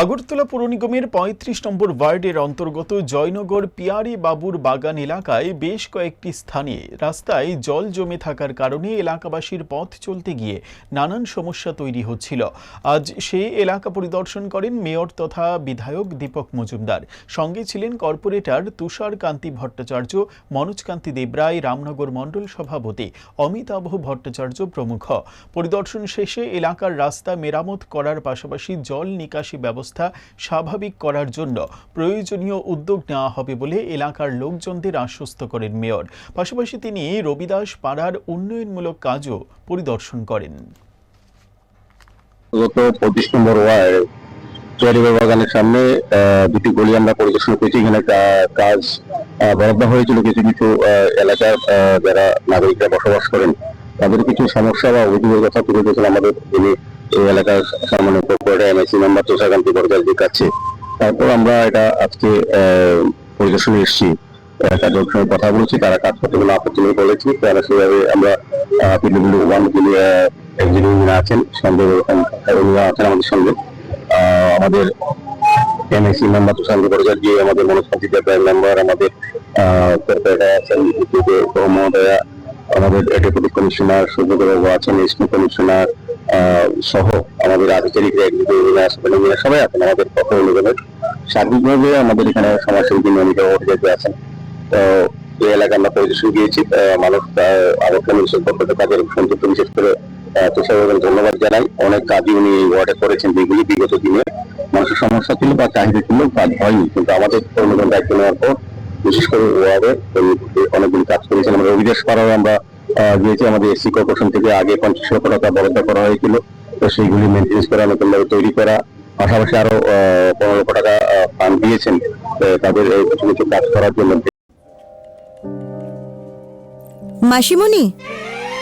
আগরতলা পৌর নিগমের পঁয়ত্রিশ নম্বর ওয়ার্ডের অন্তর্গত জয়নগর পিয়ারি বাবুর বাগান এলাকায় বেশ কয়েকটি স্থানে রাস্তায় জল জমে থাকার কারণে এলাকাবাসীর পথ চলতে গিয়ে নানান সমস্যা তৈরি হচ্ছিল। আজ সে এলাকা পরিদর্শন করেন মেয়র তথা বিধায়ক দীপক মজুমদার। সঙ্গে ছিলেন কর্পোরেটর তুষার কান্তি ভট্টাচার্য মনোজ কান্তি দেবরায়, রামনগর মণ্ডল সভাপতি অমিতাভ ভট্টাচার্য প্রমুখ। পরিদর্শন শেষে এলাকার রাস্তা মেরামত করার পাশাপাশি জল নিকাশি ব্যবস্থা স্বাভাবিক করার জন্য প্রয়োজনীয় উদ্যোগ নেওয়া হবে বলে এলাকার লোকজনদের আশ্বস্ত করেন মেয়র। পাশাপাশি তিনি রবিদাস পাড়ার উন্নয়নমূলক কাজও পরিদর্শন করেন। গত পঁচিশ নম্বর বাগানের সামনে দুটি গলি আমরা পরিদর্শন করেছি। এখানে কাজ বরাদ্দ হয়েছিল কিছু কিছু এলাকার যারা নাগরিকরা বসবাস করেন, তাদের কিছু সমস্যা বা অভিযোগের কথা তুলে আমাদের এই এলাকার কর্পোরেটর এমআইসি মেম্বার তুষারকান্তি বরদাসজির কাছে তারপর আমরা এটা আজকে পরিদর্শনে এসেছি। তাদের সঙ্গে কথা বলেছি তারা কাজ করতে কোনো আপত্তি নেই বলেছি। তারা সেভাবে আমরা পিডব্লিউ ওয়ান যিনি ইঞ্জিনিয়ারিং আছেন, সঞ্জয় উনিরা আছেন আমাদের সঙ্গে। আমাদের এমএসসি মেম্বার বড়জার গিয়ে আমাদের মনোস্পাতি মেম্বার আমাদের মহোদয়া আমাদের ডেপুটি কমিশনার সূর্যদেব আছেন স্কুল কমিশনার সহ আমাদের আধিকারিকরা এক্সিকিউটিভ সবাই আছেন, আমাদের পক্ষ নিবেদন সার্বিকভাবে আমাদের এখানে সমাজসেবী নিয়মিত অভিযোগ আছেন। তো এই এলাকায় আমরা পরিদর্শন গিয়েছি মানুষ আরও কমিশন পক্ষ কাজের সন্তুষ্ট বিশেষ করে তুষারবাবুকে ধন্যবাদ জানাই। অনেক কাজই উনি এই ওয়ার্ডে করেছেন যেগুলি বিগত দিনে মানুষের সমস্যা ছিল বা চাহিদা ছিল, কাজ হয়নি। কিন্তু আমাদের কর্মীদের দায়িত্ব নেওয়ার পর বিশেষ করে ওয়ার্ডে অনেকদিন কাজ করেছেন। আমরা অভিদেশ করার আমরা আহ, আমাদের এসি কর্পোরেশন থেকে। আগে পঞ্চাশ লক্ষ টাকা বরাদ্দ করা হয়েছিল। তো সেইগুলি মেনটেন্স করা নতুন ভাবে তৈরি করা। পাশাপাশি আরও পনেরো লক্ষ টাকা ফান্ড দিয়েছেন। তাদের এই কিছু কিছু কাজ করার জন্য। মাসিমণি?